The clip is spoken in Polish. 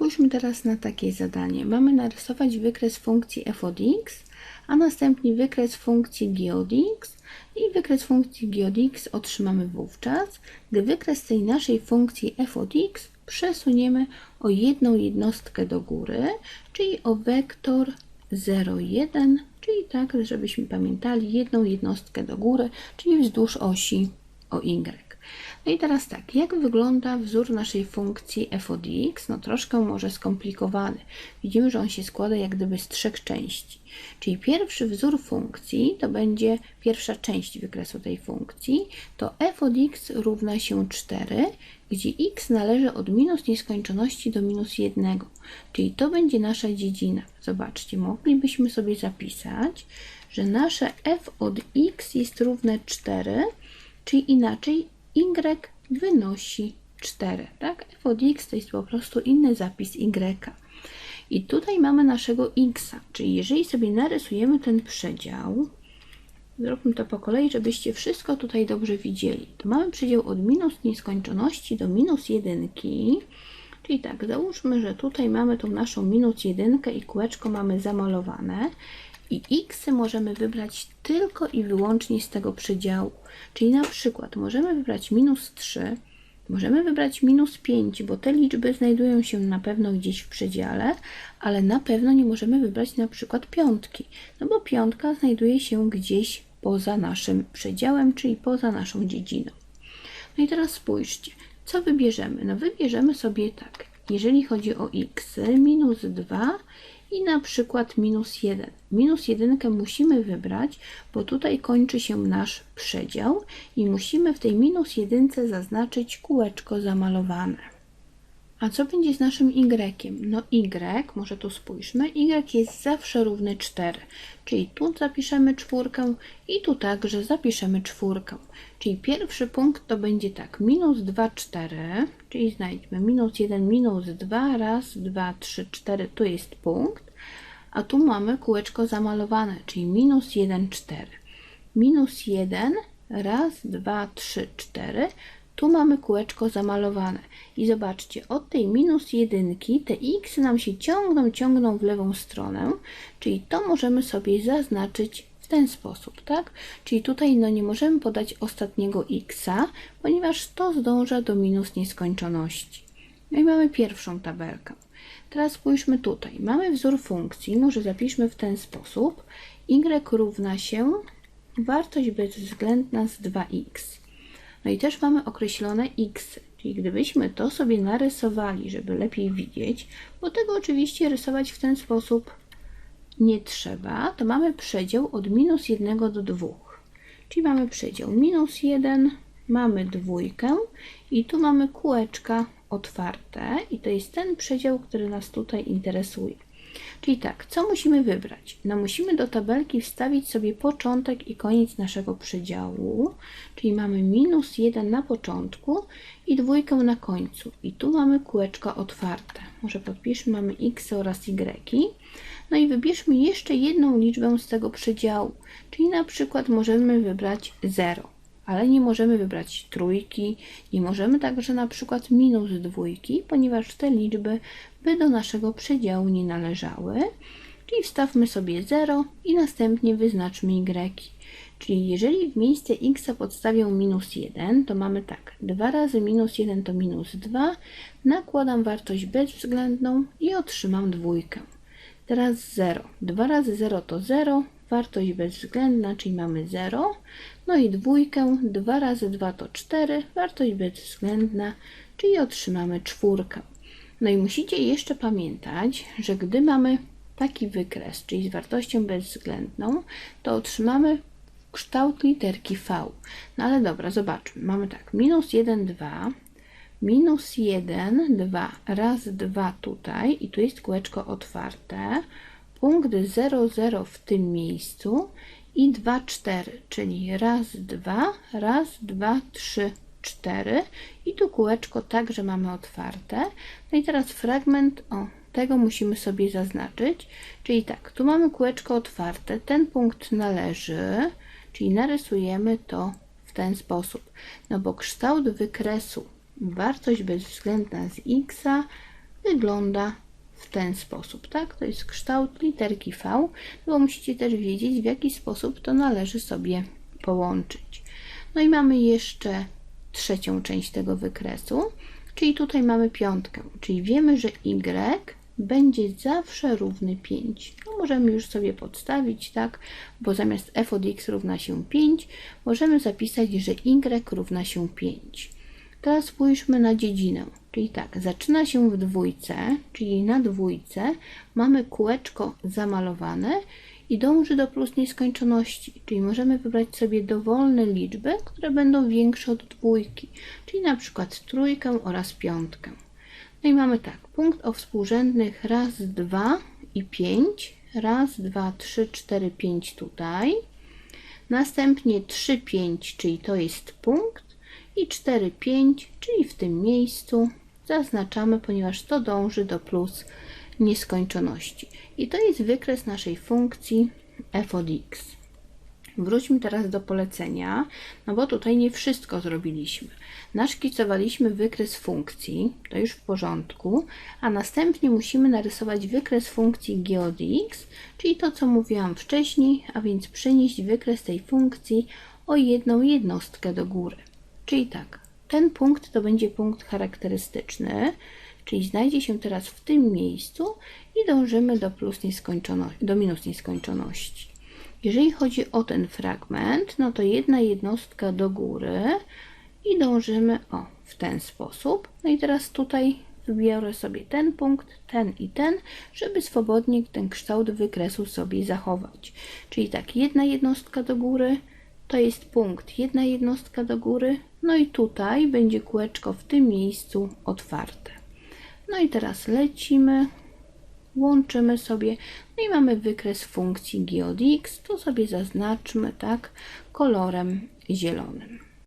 Spójrzmy teraz na takie zadanie. Mamy narysować wykres funkcji f od x, a następnie wykres funkcji g od x i wykres funkcji g od x otrzymamy wówczas, gdy wykres tej naszej funkcji f od x przesuniemy o jedną jednostkę do góry, czyli o wektor 0,1, czyli tak, żebyśmy pamiętali jedną jednostkę do góry, czyli wzdłuż osi o y. No i teraz tak, jak wygląda wzór naszej funkcji f od x? No troszkę może skomplikowany. Widzimy, że on się składa jak gdyby z trzech części. Czyli pierwszy wzór funkcji to będzie pierwsza część wykresu tej funkcji, to f od x równa się 4, gdzie x należy od minus nieskończoności do minus 1. Czyli to będzie nasza dziedzina. Zobaczcie, moglibyśmy sobie zapisać, że nasze f od x jest równe 4, czyli inaczej y wynosi 4. Tak? f od x to jest po prostu inny zapis y. I tutaj mamy naszego x, czyli jeżeli sobie narysujemy ten przedział, zróbmy to po kolei, żebyście wszystko tutaj dobrze widzieli. To mamy przedział od minus nieskończoności do minus jedynki, czyli tak, załóżmy, że tutaj mamy tą naszą minus jedynkę i kółeczko mamy zamalowane i x możemy wybrać tylko i wyłącznie z tego przedziału. Czyli na przykład możemy wybrać minus 3, możemy wybrać minus 5, bo te liczby znajdują się na pewno gdzieś w przedziale, ale na pewno nie możemy wybrać na przykład piątki, no bo piątka znajduje się gdzieś poza naszym przedziałem, czyli poza naszą dziedziną. No i teraz spójrzcie, co wybierzemy? No wybierzemy sobie tak, jeżeli chodzi o x, minus 2 i na przykład minus 1. Minus 1 musimy wybrać, bo tutaj kończy się nasz przedział i musimy w tej minus 1 zaznaczyć kółeczko zamalowane. A co będzie z naszym y? No y, może tu spójrzmy, y jest zawsze równy 4, czyli tu zapiszemy czwórkę i tu także zapiszemy czwórkę. Czyli pierwszy punkt to będzie tak, minus 2, 4, czyli znajdźmy minus 1, minus 2, raz, 2, 3, 4, tu jest punkt, a tu mamy kółeczko zamalowane, czyli minus 1, 4. Minus 1, raz, 2, 3, 4, tu mamy kółeczko zamalowane. I zobaczcie, od tej minus jedynki te x nam się ciągną, ciągną w lewą stronę, czyli to możemy sobie zaznaczyć w ten sposób, tak? Czyli tutaj no nie możemy podać ostatniego x, ponieważ to zdąża do minus nieskończoności. No i mamy pierwszą tabelkę. Teraz spójrzmy tutaj. Mamy wzór funkcji, może zapiszmy w ten sposób. y równa się wartość bezwzględna z 2x. No i też mamy określone x, czyli gdybyśmy to sobie narysowali, żeby lepiej widzieć, bo tego oczywiście rysować w ten sposób nie trzeba, to mamy przedział od minus 1 do 2. Czyli mamy przedział minus 1, mamy dwójkę i tu mamy kółeczka otwarte i to jest ten przedział, który nas tutaj interesuje. Czyli tak, co musimy wybrać? No musimy do tabelki wstawić sobie początek i koniec naszego przedziału, czyli mamy minus 1 na początku i dwójkę na końcu. I tu mamy kółeczko otwarte. Może podpiszmy, mamy x oraz y. No i wybierzmy jeszcze jedną liczbę z tego przedziału, czyli na przykład możemy wybrać 0 ale nie możemy wybrać trójki, nie możemy także na przykład minus dwójki, ponieważ te liczby by do naszego przedziału nie należały. Czyli wstawmy sobie 0 i następnie wyznaczmy y. Czyli jeżeli w miejsce x podstawią minus 1, to mamy tak, 2 razy minus 1 to minus 2, nakładam wartość bezwzględną i otrzymam dwójkę. Teraz 0. 2 razy 0 to 0, wartość bezwzględna, czyli mamy 0. No i dwójkę, 2 razy 2 to 4, wartość bezwzględna, czyli otrzymamy czwórkę. No i musicie jeszcze pamiętać, że gdy mamy taki wykres, czyli z wartością bezwzględną, to otrzymamy kształt literki V. No ale dobra, zobaczmy. Mamy tak, minus 1, 2, minus 1, 2, raz, 2 tutaj i tu jest kółeczko otwarte, punkt 0, 0 w tym miejscu i 2, 4, czyli raz, 2, raz, 2, 3, 4 i tu kółeczko także mamy otwarte. No i teraz fragment, o, tego musimy sobie zaznaczyć, czyli tak, tu mamy kółeczko otwarte, ten punkt należy, czyli narysujemy to w ten sposób, no bo kształt wykresu wartość bezwzględna z x wygląda w ten sposób, tak? To jest kształt literki V, bo musicie też wiedzieć, w jaki sposób to należy sobie połączyć. No i mamy jeszcze trzecią część tego wykresu, czyli tutaj mamy piątkę, czyli wiemy, że y będzie zawsze równy 5. No możemy już sobie podstawić, tak, bo zamiast f od x równa się 5, możemy zapisać, że y równa się 5. Teraz spójrzmy na dziedzinę, czyli tak, zaczyna się w dwójce, czyli na dwójce mamy kółeczko zamalowane i dąży do plus nieskończoności, czyli możemy wybrać sobie dowolne liczby, które będą większe od dwójki, czyli na przykład trójkę oraz piątkę. No i mamy tak, punkt o współrzędnych raz, dwa i pięć. Raz, dwa, trzy, cztery, pięć tutaj. Następnie 3, 5, czyli to jest punkt. I 4, 5, czyli w tym miejscu zaznaczamy, ponieważ to dąży do plus nieskończoności. I to jest wykres naszej funkcji f od x. Wróćmy teraz do polecenia, no bo tutaj nie wszystko zrobiliśmy. Naszkicowaliśmy wykres funkcji, to już w porządku, a następnie musimy narysować wykres funkcji g od x, czyli to, co mówiłam wcześniej, a więc przenieść wykres tej funkcji o jedną jednostkę do góry. Czyli tak, ten punkt to będzie punkt charakterystyczny, czyli znajdzie się teraz w tym miejscu i dążymy do, plus nieskończoności, do minus nieskończoności. Jeżeli chodzi o ten fragment, no to jedna jednostka do góry i dążymy o w ten sposób. No i teraz tutaj wybiorę sobie ten punkt, ten i ten, żeby swobodnie ten kształt wykresu sobie zachować. Czyli tak, jedna jednostka do góry to jest punkt, jedna jednostka do góry, no i tutaj będzie kółeczko w tym miejscu otwarte. No i teraz lecimy, łączymy sobie, no i mamy wykres funkcji g od x, to sobie zaznaczmy tak kolorem zielonym.